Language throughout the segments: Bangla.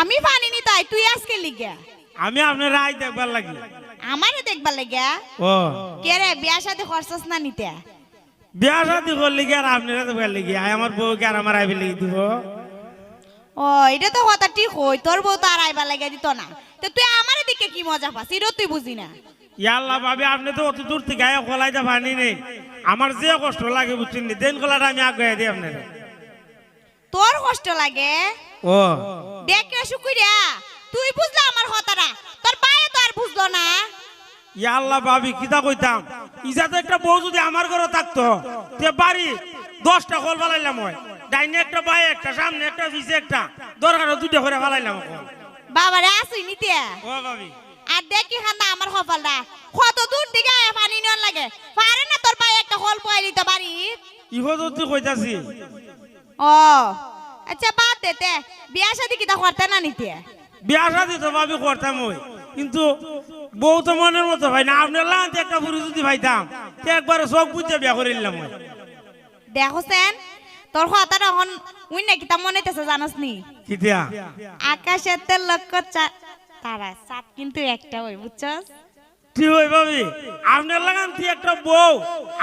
আমি পানি নি তাই তুই আজকে লিগা। আমি আপনার রায় দেখবার লাগি। আমারে দেখবার লাগা ও। কে রে বিয়া সাথে খরচস না নিতে? বিয়া শাদি করলে কি আর আপনারা দেখবার লাগি? আয় আমার বউকে আর আমার আইবে লাগি দিব। ও এটা তো কথা ঠিক হই তোর বউ তো আর আইবার লাগা দিত না। তো তুই আমারে দিকে কি মজা পাস এটা তুই বুঝি না। ইয়াল্লা ভাবি আপনি তো অত দূর থেকে আয় কলাইতে পানি নেই আমার যে কষ্ট লাগে বুঝছেন দেন কলাটা আমি আগে দিই আপনারা। তোর কষ্ট লাগে? ও। দেখ শুকুরিয়া তুই বুঝলা আমার কথাটা তোর পায়ে তো আর বুঝলো না। ইয়াল্লা ভাবি কিতা কইতাম? ইজা তো একটা বউ যদি আমার ঘরে থাকতো তে বাড়ি দশটা কল ফালাইলাম হয়। ডাইনে একটা বাই একটা সামনে একটা পিছে একটা দরকার দুটো করে ফালাইলাম বাবা রে আসুই নিতে। ও ভাবি। আর দেখি খান্দা আমার কপালটা কত দূর থেকে আয়া পানি নিয়ন লাগে। পারে না তোর পায়ে একটা হল পয়ে দিতে পারি ইহো যদি কইতাছি ও আচ্ছা বাদ দেতে বিয়া শাদি কিতা করতে না নিতে বিয়া শাদি তো ভাবি করতাম ওই কিন্তু বউ তো মনের মতো ভাই না আপনার লাগাতে একটা যদি ভাইতাম তে একবারে সব বুঝতে বিয়া করে নিলাম ওই দেখছেন তোর কথাটা হন উই না কিতা মনে জানাস নি? কিতিয়া? আকাশেতে লক্ষ তারা সাত কিন্তু একটা ওই বুঝছস ঠিক ওই ভাবি? আপনার লাগান তুই একটা বউ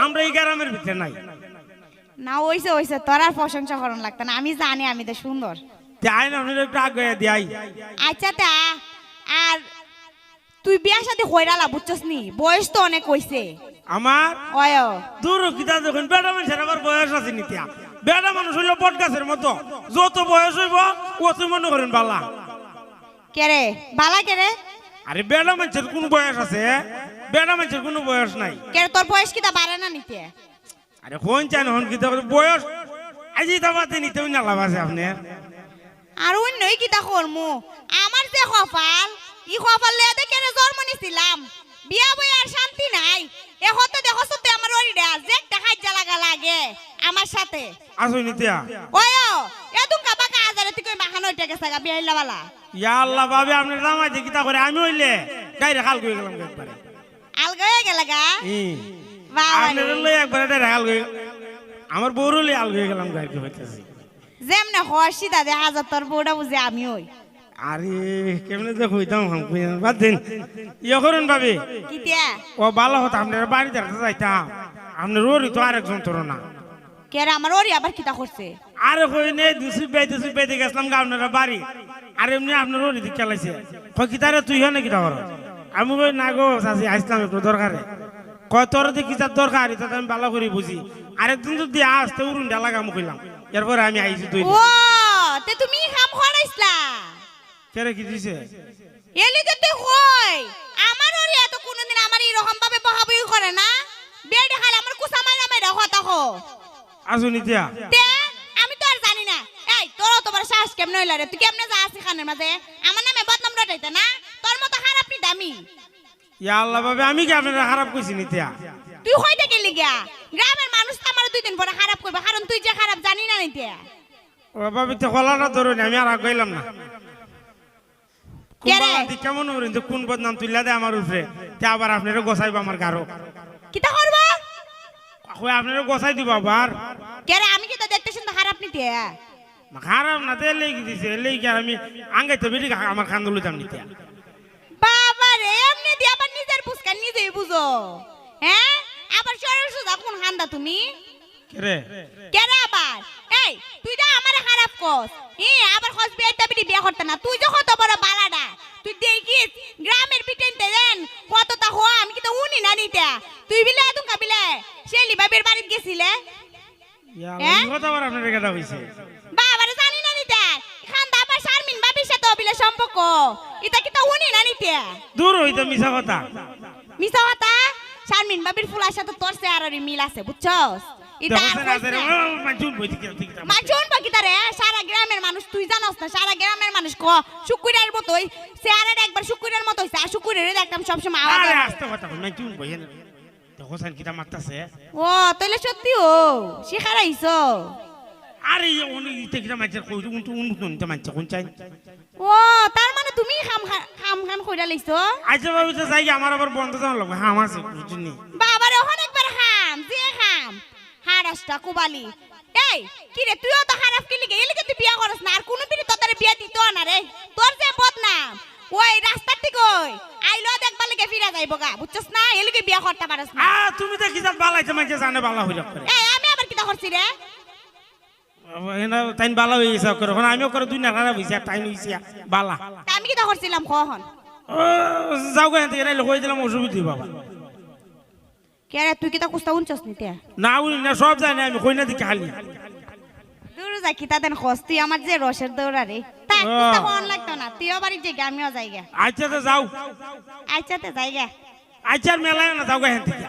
আমরা এই গ্রামের ভিতরে নাই। না ওইসে ওইসে তোর আর প্রশংসা করন লাগতো না। আমি জানি আমি তো সুন্দর। তে আইন আপনার একটু আগে দিয়াই আচ্ছা তা আর তুই বিয়া সাথে হইরালা বুঝছস নি? বয়স তো অনেক হইছে। আমার? অয়। দূর কিতা মানুষের আবার বয়স আছে নিতিয়া মানুষ হইল বট গাছের মতো। যত বয়স হইব অত মনে করেন বালা। কেরে বালা কেরে আরে বেটা মানুষের কোন বয়স আছে বেটা মানুষের কোনো বয়স নাই। কেরে তোর বয়স কিতা বাড়ে না নিতে আরে কোন চান হন কিতা করে বয়স? আজি তাবাতে নিতেও না লাভ আছে আপনার। আর অন্যই কিতা করমু? আমার যে কপাল ই কপাল লয়ে দেখে রে জন্ম নিছিলাম? বিয়া বই আর শান্তি নাই। এ হতে দেখো সত্যি আমার ওরিডা যে দেখাই লাগা লাগে আমার সাথে। আসো নিতিয়া। ওয় এ দুঙ্কা বাকা আজারে তুই কই মাখানো হইতে গেছে গা বিয়া হইলা বালা? ইয়া আল্লাহ ভাবে আপনার জামাইতে কিতা করে আমি হইলে গাইরে খাল করে গেলাম একবারে। আলগা হয়ে গেল গা? বাবা আপনার লই একবারে ডাইরে খাল করে আমার বউর লই আল হয়ে গেলাম গাইরে হইতেছি। যেমনে হর্ষি দাদা হাজার তোর বউটা বুঝে আমি ওই আরে কেমনে যে বাদ দিন। ইয়ে করুন ভাবি কিতিয়া ও ভালো হতো আপনার বাড়িতে রাখতে যাইতাম। আপনার ওরই তো আরেকজন তোর না। আমার ওরি আবার কিতা করছে? আরে কই নেই দুসি বেতে দুসি বেতে গেছিলাম গা আপনার বাড়ি। আর এমনি আপনার ওরই দিকে কই তুই কর আমি কই না গো চাচি আসলাম একটু দরকারে। কয় তোর দি কি তার দরকার এটা আমি ভালো করে বুঝি। আরেকদিন যদি আসতে উড়ুন ডালা কাম কইলাম। এরপরে আমি আইছি তুই ও তে তুমি কাম করাইছলা কেরে কি দিছে? এলি যেতে হই আমার ওরি এত কোনদিন আমার এরকম ভাবে বহাবই করে না? বিয়ে দেখালে আমার কুসা মাইরা মাইরা হতা হো। আসো নিতিয়া। তে আমি তো আর জানি না। এই তোর তোমার শ্বাস কেমন হইলা রে? তুই কেমনে যা আছিস খানের মাঝে? আমার নামে বদনাম রটাইতে না? তোর মতো খারাপ নি দামি? ইয়া আল্লাহ ভাবে আমি কি আপনারা খারাপ কইছি নিতিয়া তুই হইতে গেলি গিয়া গ্রামের মানুষ তো আমার দুই দিন পরে খারাপ করবে কারণ তুই যে খারাপ জানি না নিতে ও ভাবি তো কলাটা ধরুন আমি আর না। কেমন হবেন যে কোন বদনাম তুইলা দে আমার উপরে তে আবার আপনারও গোসাইব আমার গারো। কিতা করবা? কই আপনারও গোসাই দিব আবার? আমি কি তো দেখতে শুনতে খারাপ নিতে খারাপ না তে লেগে দিছে? লেগে আর আমি আঙ্গাইতে বেরি আমার বাবা বুঝো? হ্যাঁ আবার সরল সোজা কোন হান্দা তুমি? রে কে রে আবার? এই তুই তো আমারে খারাপ কস। এ আবার কস বিয়ে বিটি বিয়ে করতে না। তুই যে কত বড় বালাডা তুই দেখিস গ্রামের বিটেনতে দেন কতটা হওয়া আমি কি তো উনি না নিতে। তুই বিলে এত কাবিলে শেলি বাবির বাড়িতে গেছিলে? বাবারে জানি না নিতে। খান আবার শারমিন বাবির সাথে বিলে সম্পর্ক। এটা কি তো উনি না নিতে? দূর হইতো মিছা কথা। মিছা কথা শারমিন বাবির ফুলার সাথে তোর চেহারারই মিল আছে বুঝছস সারা গ্রামের মানুষ তুই জানোস না সারা গ্রামের মানুষ ক শুকুরের মতোই চেহারাটা একবার শুকুরের মতো হইছে আর শুকুরের দেখতাম সবসময় আওয়াজ আরে আস্তে কথা কিটা মারতাছে ও তাহলে সত্যি ও শিখারাইছ আরে উনি ইতে কিটা মারছে কই উন উন উন তে মারছে কোন চাই ও তার মানে তুমি খাম খাম খান কইরা লাইছো আচ্ছা ভাবি তো যাই আমার আবার বন্ধ জানা লাগবে আমার আছে বুঝুনি বাবারে অনেকবার খাম যে খাম। হারাসটা কুবালি। এই কি রে তুইও তো খারাপ কি লিগে এলিগে তুই বিয়া করস না আর কোন পিড়ি তোদের বিয়া দিত না রে তোর ওই রাস্তার ঠিক ওই আইলো দেখবার লেগে ফিরা যাইব গা বুঝছস না? এলিগে বিয়া করতে পারস না। আ তুমি তো কিতাব বালাইছে মাঝে জানে বালা হইল এই আমি আবার কিটা করছি রে তাইন বালা হয়ে গেছে করে আমিও করে দুই না খারাপ হয়েছে টাইম হয়েছে বালা। আমি কিটা করছিলাম কখন? যাও গা থেকে কই দিলাম অসুবিধা বাবা। কে রে তুই কিটা কুস্তা উনছস নিতে না উনি না সব জানি আমি কই না দিকে খালি। দূর যা কিতা দেন খস তুই আমার যে রসের দৌড়া রে। তা। কুস্তা হন লাগতো না? তুইও বাড়ি যে আমিও যাই গে আচ্ছা তো যাও। আইছাতে যাই গে আচ্ছা মেলায় না যাও গা থেকে